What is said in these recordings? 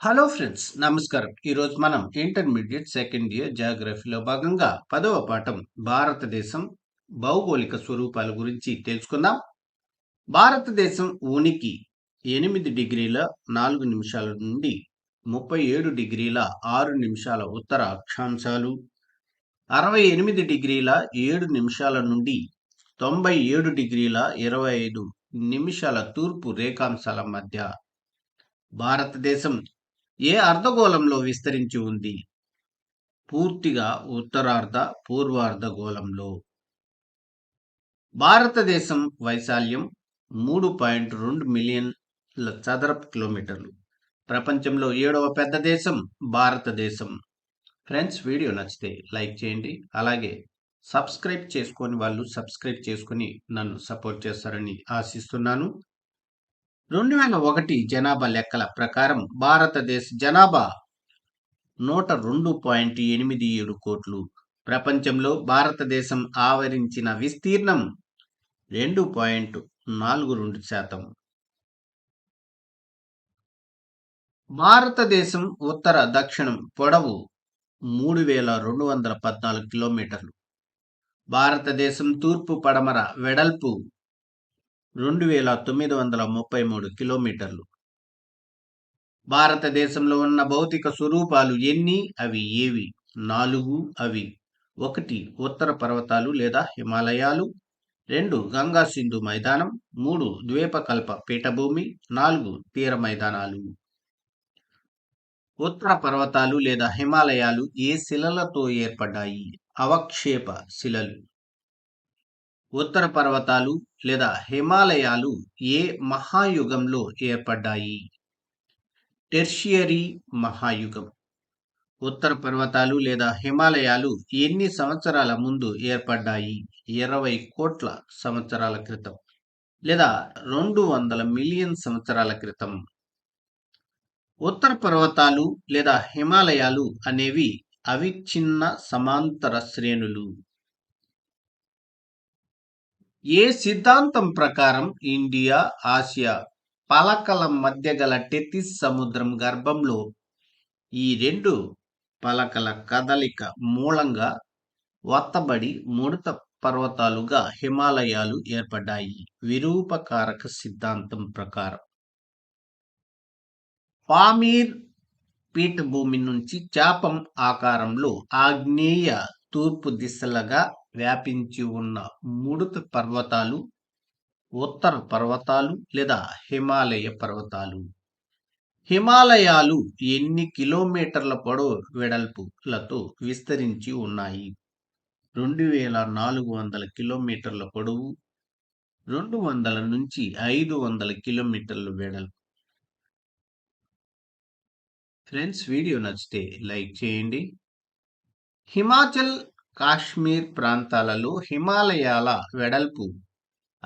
Hello friends నమస్కారం. ఈరోజు మనం ఇంటర్మీడియట్ సెకండ్ ఇయర్ జాగ్రఫీలో భాగంగా పదవ పాఠం భారతదేశం భౌగోళిక స్వరూపాల గురించి తెలుసుకుందాం. భారతదేశం ఉనికి ఎనిమిది డిగ్రీల నాలుగు నిమిషాల నుండి ముప్పై ఏడు డిగ్రీల ఆరు నిమిషాల ఉత్తర అక్షాంశాలు అరవై ఎనిమిది డిగ్రీల ఏడు నిమిషాల నుండి తొంభై ఏడు డిగ్రీల ఇరవై ఐదు నిమిషాల తూర్పు రేఖాంశాల మధ్య భారతదేశం ఏ అర్ధగోళంలో విస్తరించి ఉంది? పూర్తిగా ఉత్తరార్ధ పూర్వార్ధగోళంలో భారతదేశం వైశాల్యం మూడు పాయింట్ రెండు మిలియన్ల చదరపు కిలోమీటర్లు. ప్రపంచంలో ఏడవ పెద్ద దేశం భారతదేశం. ఫ్రెండ్స్ వీడియో నచ్చితే లైక్ చేయండి. అలాగే సబ్స్క్రైబ్ చేసుకొని వాళ్ళు సబ్స్క్రైబ్ చేసుకుని నన్ను సపోర్ట్ చేస్తారని ఆశిస్తున్నాను. రెండు వేల ఒకటి జనాభా లెక్కల ప్రకారం భారతదేశ జనాభా నూట రెండు పాయింట్ ఎనిమిది ఏడు కోట్లు. ప్రపంచంలో భారతదేశం ఆవరించిన విస్తీర్ణం రెండు పాయింట్ నాలుగు రెండు శాతం. భారతదేశం ఉత్తర దక్షిణం పొడవు మూడు వేల రెండు వందల పద్నాలుగు కిలోమీటర్లు. భారతదేశం తూర్పు పడమర వెడల్పు రెండు వేల తొమ్మిది వందల ముప్పై మూడు కిలోమీటర్లు. భారతదేశంలో ఉన్న భౌతిక స్వరూపాలు ఎన్ని? అవి ఏవి? నాలుగు. అవి ఒకటి. ఉత్తర పర్వతాలు లేదా హిమాలయాలు. రెండు. గంగా సింధు మైదానం. మూడు. ద్వీపకల్ప పీఠభూమి. నాలుగు. తీర మైదానాలు. ఉత్తర పర్వతాలు లేదా హిమాలయాలు ఏ శిలలతో ఏర్పడ్డాయి? అవక్షేప శిలలు. ఉత్తర పర్వతాలు లేదా హిమాలయాలు ఏ మహాయుగంలో ఏర్పడ్డాయి? టెర్షియరీ మహాయుగం. ఉత్తర పర్వతాలు లేదా హిమాలయాలు ఎన్ని సంవత్సరాల ముందు ఏర్పడ్డాయి? ఇరవై కోట్ల సంవత్సరాల క్రితం లేదా రెండు వందల మిలియన్ సంవత్సరాల క్రితం? ఉత్తర పర్వతాలు లేదా హిమాలయాలు అనేవి అవిచ్ఛిన్న సమాంతర శ్రేణులు. ఏ సిద్ధాంతం ప్రకారం ఇండియా ఆసియా పలకల మధ్య గల టెతిస్ సముద్రం గర్భంలో ఈ రెండు పలకల కదలిక మూలంగా వత్తబడి ముడత పర్వతాలుగా హిమాలయాలు ఏర్పడ్డాయి. విరూపకారక సిద్ధాంతం ప్రకారం. పామీర్ పీఠభూమి నుంచి చాపం ఆకారంలో ఆగ్నేయ తూర్పు దిశలుగా వ్యాపించి ఉన్న ముడుత పర్వతాలు ఉత్తర పర్వతాలు లేదా హిమాలయ పర్వతాలు. హిమాలయాలు ఎన్ని కిలోమీటర్ల పొడవు వెడల్పులతో విస్తరించి ఉన్నాయి? రెండు వేల నాలుగు వందల కిలోమీటర్ల పొడవు రెండు వందల నుంచి ఐదు వందల కిలోమీటర్ల వెడల్పు. ఫ్రెండ్స్ వీడియో నచ్చితే లైక్ చేయండి. హిమాచల్ కాశ్మీర్ ప్రాంతాలలో హిమాలయాల వెడల్పు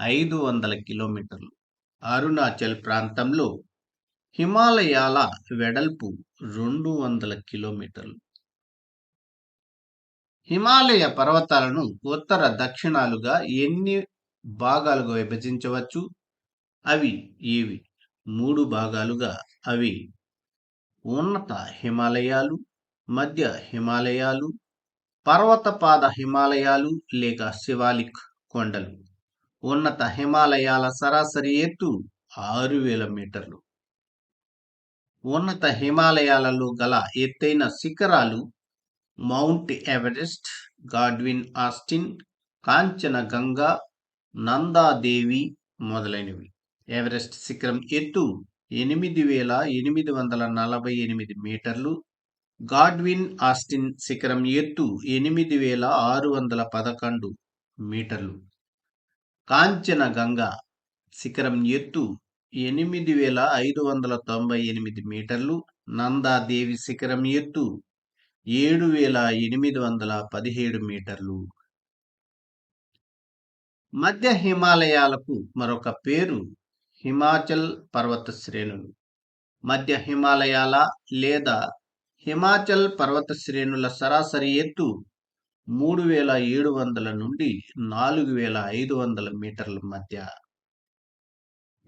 ఐదు వందల కిలోమీటర్లు. అరుణాచల్ ప్రాంతంలో హిమాలయాల వెడల్పు రెండు వందల కిలోమీటర్లు. హిమాలయ పర్వతాలను ఉత్తర దక్షిణాలుగా ఎన్ని భాగాలుగా విభజించవచ్చు? అవి ఏవి? మూడు భాగాలుగా. అవి ఉన్నత హిమాలయాలు మధ్య హిమాలయాలు పర్వతపాద హిమాలయాలు లేక శివాలిక్ కొండలు. ఉన్నత హిమాలయాల సరాసరి ఎత్తు ఆరు వేల మీటర్లు. ఉన్నత హిమాలయాలలో గల ఎత్తైన శిఖరాలు Mount Everest Godwin Austen Kanchenjunga Nanda Devi మొదలైనవి. ఎవరెస్ట్ శిఖరం ఎత్తు ఎనిమిది వేల ఎనిమిది వందల నలభై ఎనిమిది మీటర్లు. గాడ్విన్ ఆస్టిన్ శిఖరం ఎత్తు ఎనిమిది వేల ఆరు వందల పదకొండు మీటర్లు. కాంచన గంగా శిఖరం ఎత్తు ఎనిమిది వేల ఐదు వందల తొంభై ఎనిమిది మీటర్లు. నందాదేవి శిఖరం ఎత్తు ఏడు వేల ఎనిమిది వందల పదిహేడు మీటర్లు. మధ్య హిమాలయాలకు మరొక పేరు హిమాచల్ పర్వత శ్రేణులు. మధ్య హిమాలయాల లేదా హిమాచల్ పర్వత శ్రేణుల సరాసరి ఎత్తు మూడు వేల ఏడు వందల నుండి నాలుగు వేల ఐదు వందల మీటర్ల మధ్య.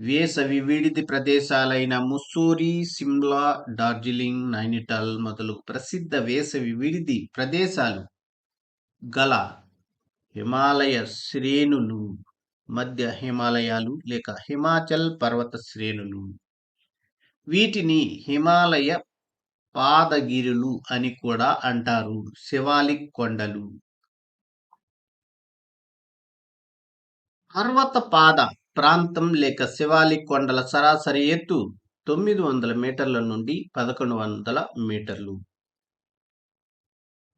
వేసవి విడిది ప్రదేశాలైన ముస్సూరి సిమ్లా డార్జిలింగ్ నైనిటాల్ మొదలు ప్రసిద్ధ వేసవి విడిది ప్రదేశాలు గల హిమాలయ శ్రేణులు మధ్య హిమాలయాలు లేక హిమాచల్ పర్వత శ్రేణులు. వీటిని హిమాలయ పాదగిరులు అని కూడా అంటారు. శివాలిక్ కొండలు. పర్వత పాద ప్రాంతం లేక శివాలిక్ కొండల సరాసరి ఎత్తు తొమ్మిది వందల మీటర్ల నుండి పదకొండు వందల మీటర్లు.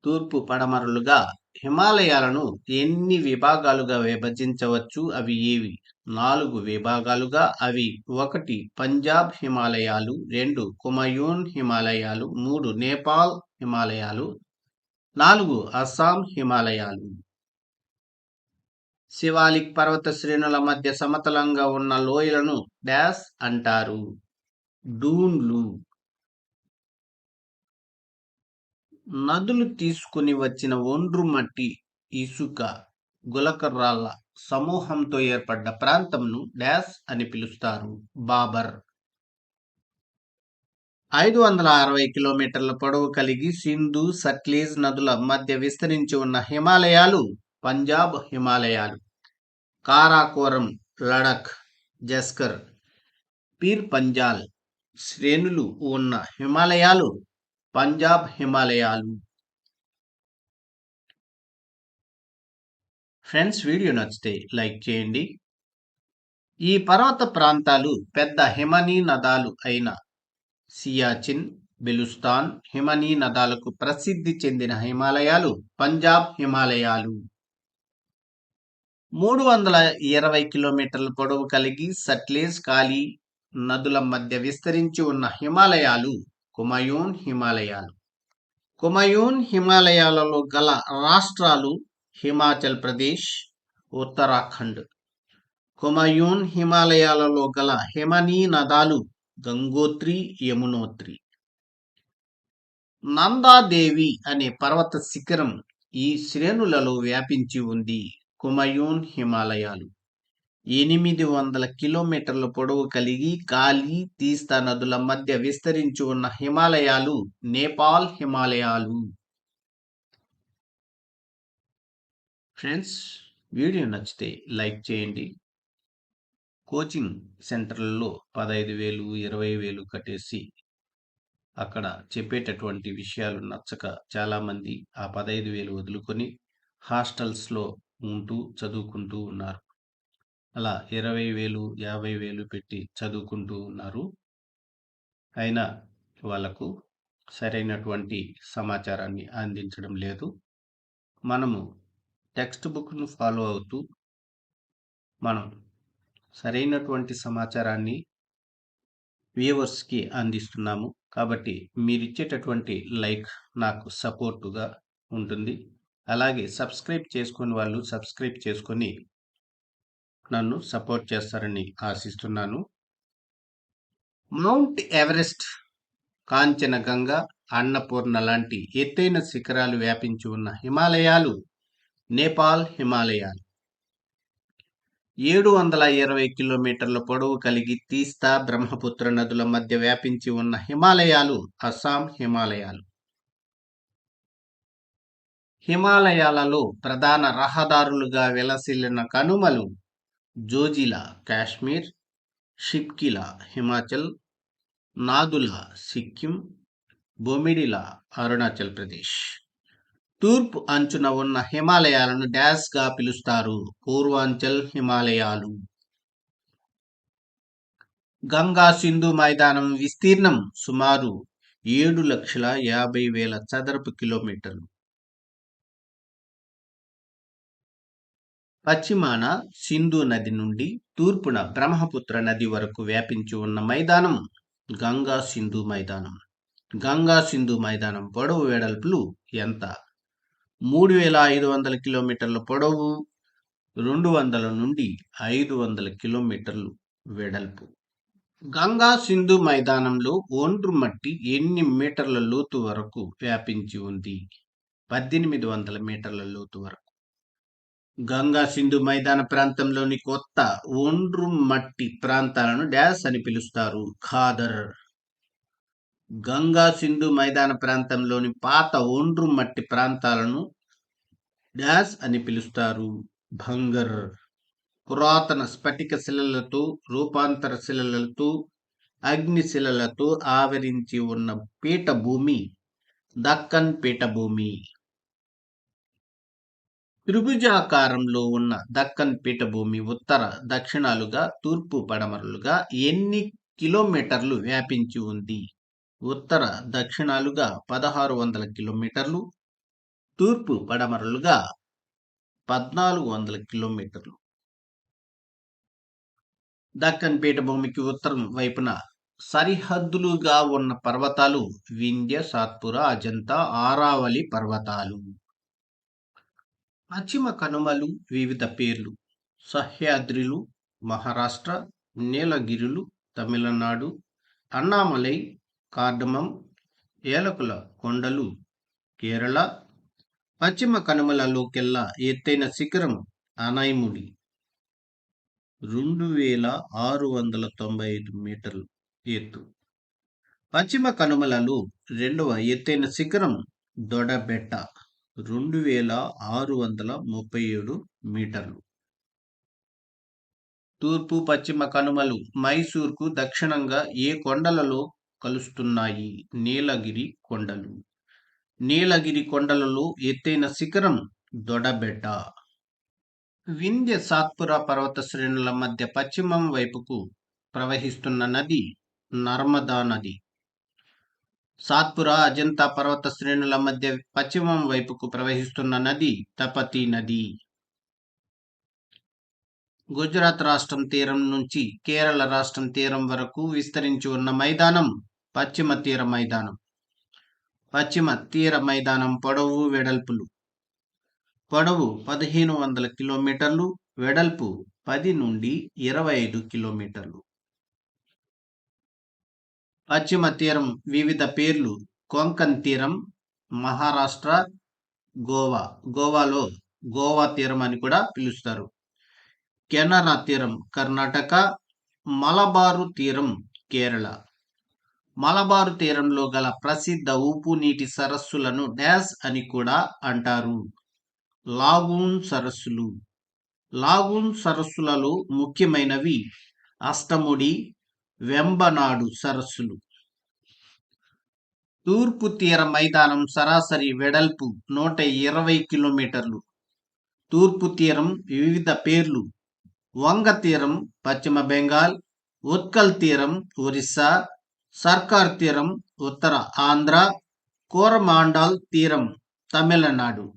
తూర్పు పడమరలుగా హిమాలయాలను ఎన్ని విభాగాలుగా విభజించవచ్చు? అవి ఏవి? నాలుగు విభాగాలుగా అవి ఒకటి పంజాబ్ హిమాలయాలు రెండు కుమయూన్ హిమాలయాలు మూడు నేపాల్ హిమాలయాలు నాలుగు అస్సాం హిమాలయాలు. శివాలిక్ పర్వత శ్రేణుల మధ్య సమతలంగా ఉన్న లోయలను డాష్ అంటారు. డూన్లు నదులు తీసుకుని వచ్చిన ఒండ్రు మట్టి ఇసుక గులకర్రాళ్ళ సమూహంతో ఏర్పడ్డ ప్రాంతంను డాష్ అని పిలుస్తారు. బాబర్ ఐదు వందల అరవై కిలోమీటర్ల పొడవు కలిగి సింధు సట్లీజ్ నదుల మధ్య విస్తరించి ఉన్న హిమాలయాలు పంజాబ్ హిమాలయాలు. కారాకోరం లడఖ్ జస్కర్ పీర్ పంజాల్ శ్రేణులు ఉన్న హిమాలయాలు పంజాబ్ హిమాలయాలు. ఫ్రెండ్స్ వీడియో నచ్చితే లైక్ చేయండి. ఈ పర్వత ప్రాంతాలు పెద్ద హిమనీ నదాలు అయిన సియాచిన్ బెలుస్తాన్ హిమనీ నదాలకు ప్రసిద్ధి చెందిన హిమాలయాలు పంజాబ్ హిమాలయాలు. మూడు వందల ఇరవై కిలోమీటర్ల పొడవు కలిగి సట్లేజ్ కాలి నదుల మధ్య విస్తరించి ఉన్న హిమాలయాలు కుమయూన్ హిమాలయాలు. కుమయూన్ హిమాలయాలలో గల రాష్ట్రాలు హిమాచల్ ప్రదేశ్ ఉత్తరాఖండ్. కుమయూన్ హిమాలయాలలో గల హిమనీ నదాలు గంగోత్రి యమునోత్రి. నందాదేవి అనే పర్వత శిఖరం ఈ శ్రేణులలో వ్యాపించి ఉంది కుమయూన్ హిమాలయాలు. ఎనిమిది వందల కిలోమీటర్ల పొడవు కలిగి కాలి తీస్తా నదుల మధ్య విస్తరించి ఉన్న హిమాలయాలు నేపాల్ హిమాలయాలు. ఫ్రెండ్స్ వీడియో నచ్చితే లైక్ చేయండి. కోచింగ్ సెంటర్లలో పదహైదు వేలు ఇరవై వేలు కట్టేసి అక్కడ చెప్పేటటువంటి విషయాలు నచ్చక చాలామంది ఆ పదహైదు వేలు వదులుకొని హాస్టల్స్లో ఉంటూ చదువుకుంటూ ఉన్నారు. అలా ఇరవై వేలు యాభై వేలు పెట్టి చదువుకుంటూ ఉన్నారు. అయినా వాళ్ళకు సరైనటువంటి సమాచారాన్ని అందించడం లేదు. మనము టెక్స్ట్ బుక్ను ఫాలో అవుతూ మనం సరైనటువంటి సమాచారాన్ని వ్యూవర్స్కి అందిస్తున్నాము. కాబట్టి మీరు ఇచ్చేటటువంటి లైక్ నాకు సపోర్టుగా ఉంటుంది. అలాగే సబ్స్క్రైబ్ చేసుకుని వాళ్ళు సబ్స్క్రైబ్ చేసుకొని నన్ను సపోర్ట్ చేస్తారని ఆశిస్తున్నాను. మౌంట్ ఎవరెస్ట్ కాంచనగంగ అన్నపూర్ణ లాంటి ఎత్తైన శిఖరాలు వ్యాపించి ఉన్న హిమాలయాలు నేపాల్ హిమాలయాలు. ఏడు వందల ఇరవై కిలోమీటర్ల పొడవు కలిగి తీస్తా బ్రహ్మపుత్ర నదుల మధ్య వ్యాపించి ఉన్న హిమాలయాలు అస్సాం హిమాలయాలు. హిమాలయాలలో ప్రధాన రహదారులుగా వెలసిల్లిన కనుమలు జోజిలా కాశ్మీర్ షిప్కిలా హిమాచల్ నాదులా సిక్కిం బొమిడిలా అరుణాచల్ ప్రదేశ్. తూర్పు అంచున ఉన్న హిమాలయాలను డ్యాష్గా పిలుస్తారు. పూర్వాంచల్ హిమాలయాలు. గంగా సింధు మైదానం విస్తీర్ణం సుమారు ఏడు లక్షల యాభై వేల చదరపు కిలోమీటర్లు. పశ్చిమాన సింధు నది నుండి తూర్పున బ్రహ్మపుత్ర నది వరకు వ్యాపించి ఉన్న మైదానం గంగా సింధు మైదానం. గంగా సింధు మైదానం పొడవు వెడల్పులు ఎంత? మూడు వేల ఐదు వందల కిలోమీటర్ల పొడవు రెండు వందల నుండి ఐదు వందల కిలోమీటర్లు వెడల్పు. గంగా సింధు మైదానంలో ఒండ్రు మట్టి ఎన్ని మీటర్ల లోతు వరకు వ్యాపించి ఉంది? పద్దెనిమిది వందల మీటర్ల లోతు వరకు. గంగా సింధు మైదాన ప్రాంతంలోని కొత్త ఒండ్రు మట్టి ప్రాంతాలను డ్యాస్ అని పిలుస్తారు. ఖాదర్. గంగా సింధు మైదాన ప్రాంతంలోని పాత ఒండ్రు మట్టి ప్రాంతాలను డ్యాస్ అని పిలుస్తారు. భంగర్. పురాతన స్ఫటిక శిలలతో రూపాంతర శిలలతో అగ్నిశిలలతో ఆవరించి ఉన్న పీఠభూమి దక్కన్ పీఠభూమి. త్రిభుజాకారంలో ఉన్న దక్కన్ పీఠభూమి ఉత్తర దక్షిణాలుగా తూర్పు పడమరలుగా ఎన్ని కిలోమీటర్లు వ్యాపించి ఉంది? ఉత్తర దక్షిణాలుగా పదహారు వందల కిలోమీటర్లు తూర్పు పడమరలుగా పద్నాలుగు వందల కిలోమీటర్లు. దక్కన్ పీఠభూమికి ఉత్తరం వైపున సరిహద్దులుగా ఉన్న పర్వతాలు వింధ్య సాత్పుర అజంతా ఆరావళి పర్వతాలు. పశ్చిమ కనుమలు వివిధ పేర్లు. సహ్యాద్రిలు మహారాష్ట్ర నీలగిరులు తమిళనాడు అన్నామలై కార్డమం ఏలకుల కొండలు కేరళ. పశ్చిమ కనుమలలోకెల్లా ఎత్తైన శిఖరం అనైముడి రెండు వేల ఆరు వందల తొంభై ఐదు మీటర్లు ఎత్తు. పశ్చిమ కనుమలలో రెండవ ఎత్తైన శిఖరం దొడబెట్ట. రెండు వేల ఆరు వందల ముప్పై ఏడు మీటర్లు. తూర్పు పశ్చిమ కనుమలు మైసూర్కు దక్షిణంగా ఏ కొండలలో కలుస్తున్నాయి? నీలగిరి కొండలు. నీలగిరి కొండలలో ఎత్తైన శిఖరం దొడబెడ్డ. వింధ్య సాత్పుర పర్వత శ్రేణుల మధ్య పశ్చిమం వైపుకు ప్రవహిస్తున్న నది నర్మదా నది. సాత్పుర అజంతా పర్వత శ్రేణుల మధ్య పశ్చిమం వైపుకు ప్రవహిస్తున్న నది తపతి నది. గుజరాత్ రాష్ట్రం తీరం నుంచి కేరళ రాష్ట్రం తీరం వరకు విస్తరించి ఉన్న మైదానం పశ్చిమ తీర మైదానం. పశ్చిమ తీర మైదానం పొడవు వెడల్పులు. పొడవు పదిహేను వందల కిలోమీటర్లు వెడల్పు పది నుండి ఇరవై ఐదు కిలోమీటర్లు. పశ్చిమ తీరం వివిధ పేర్లు. కొంకన్ తీరం మహారాష్ట్ర గోవా. గోవాలో గోవా తీరం అని కూడా పిలుస్తారు. కెనరా తీరం కర్ణాటక మలబారు తీరం కేరళ. మలబారు తీరంలో గల ప్రసిద్ధ ఉప్పు నీటి సరస్సులను డ్యాస్ అని కూడా అంటారు. లాగూన్ సరస్సులు. లాగూన్ సరస్సులలో ముఖ్యమైనవి అష్టముడి వెంబనాడు సరస్సులు. తూర్పు తీర మైదానం సరాసరి వెడల్పు నూట ఇరవై కిలోమీటర్లు. తూర్పు తీరం వివిధ పేర్లు. వంగ తీరం పశ్చిమ బెంగాల్ ఉత్కల్ తీరం ఒరిస్సా సర్కార్ తీరం ఉత్తర ఆంధ్ర కోరమాండాల్ తీరం తమిళనాడు.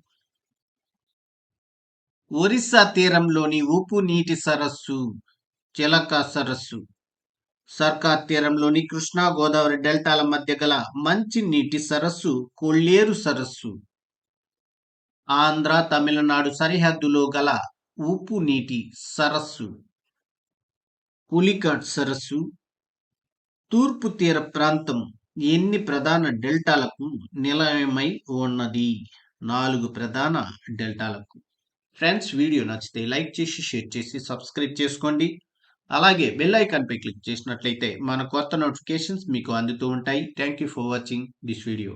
ఒరిస్సా తీరంలోని ఉప్పు నీటి సరస్సు చిలక సరస్సు. సర్కార్ తీరంలోని కృష్ణా గోదావరి డెల్టాల మధ్య గల మంచి నీటి సరస్సు కొల్లేరు సరస్సు. ఆంధ్ర తమిళనాడు సరిహద్దులో గల ఉప్పు నీటి సరస్సు. పులికాట్ సరస్సు. తూర్పు తీర ప్రాంతం ఎన్ని ప్రధాన డెల్టాలకు నిలయమై ఉన్నది? నాలుగు ప్రధాన డెల్టాలకు. ఫ్రెండ్స్ వీడియో నచ్చితే లైక్ చేసి షేర్ చేసి సబ్స్క్రైబ్ చేసుకోండి. అలాగే బెల్ ఐకాన్పై క్లిక్ చేసినట్లయితే మన కొత్త నోటిఫికేషన్స్ మీకు అందుతూ ఉంటాయి. Thank you for watching this video